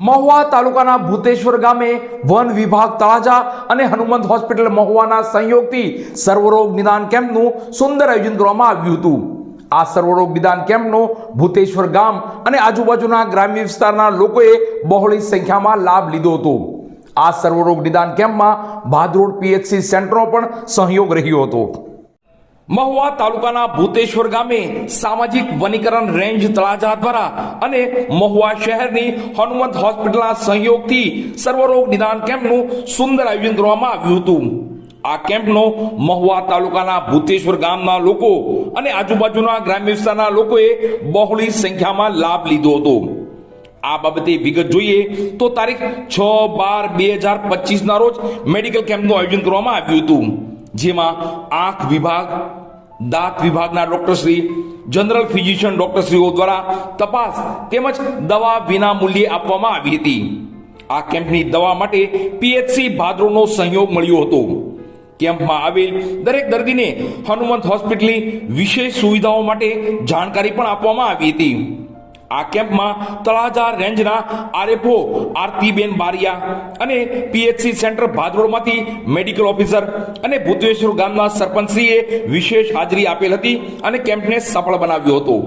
મહુવા તાલુકાના ભૂતેશ્વર ગામે વન વિભાગ તળાજા અને હનુમંત હોસ્પિટલ મહુવાના સંયોગથી સર્વરોગ નિદાન કેમ્પનું સુંદર આયોજન કરવામાં આવ્યું હતું. આ સર્વરોગ નિદાન કેમ્પનો ભૂતેશ્વર ગામ અને આજુબાજુના ગ્રામ્ય વિસ્તારના લોકોએ બહોળી સંખ્યામાં લાભ લીધો હતો. આ સર્વરોગ નિદાન કેમ્પમાં ભાદરોડ પીએચસી સેન્ટરનો પણ સહયોગ રહ્યો હતો. મહુવા તાલુકાના ભૂતેશ્વર ગામે સામાજિક વનીકરણ રેન્જ તળાજા દ્વારા અને મહુવા શહેરની હનુમંત હોસ્પિટલના સહયોગથી સર્વરોગ નિદાન કેમ્પનું સુંદર આયોજન કરવામાં આવ્યું હતું. આ કેમ્પનો મહુવા તાલુકાના ભૂતેશ્વર ગામના લોકો અને આજુબાજુના ગ્રામ્ય વિસ્તારના લોકોએ બહોળી સંખ્યામાં લાભ લીધો હતો. આ બાબતે વિગત જોઈએ તો તારીખ છ બાર બે હજાર પચીસના રોજ મેડિકલ કેમ્પનું આયોજન કરવામાં આવ્યું હતું. જેમાં આંખ વિભાગ દાંત વિભાગના ડોક્ટરશ્રી જનરલ ફિઝિશિયન ડોક્ટરશ્રીઓ દ્વારા તપાસ તેમજ દવા વિના મૂલ્યે આપવામાં આવી હતી. આ કેમ્પની દવા માટે પીએચસી ભાદરોનો સહયોગ મળ્યો હતો. કેમ્પમાં આવેલ દરેક દર્દીને હનુમંત હોસ્પિટલની વિશેષ સુવિધાઓ માટે જાણકારી પણ આપવામાં આવી હતી. આ કેમ્પમાં તળાજા રેન્જના આરએફઓ આરતીબેન બારિયા અને પીએચસી સેન્ટર ભાદરોડમાંથી મેડિકલ ઓફિસર અને ભૂતેશ્વર ગામના સરપંચશ્રીએ વિશેષ હાજરી આપેલ હતી અને કેમ્પને સફળ બનાવ્યો હતો.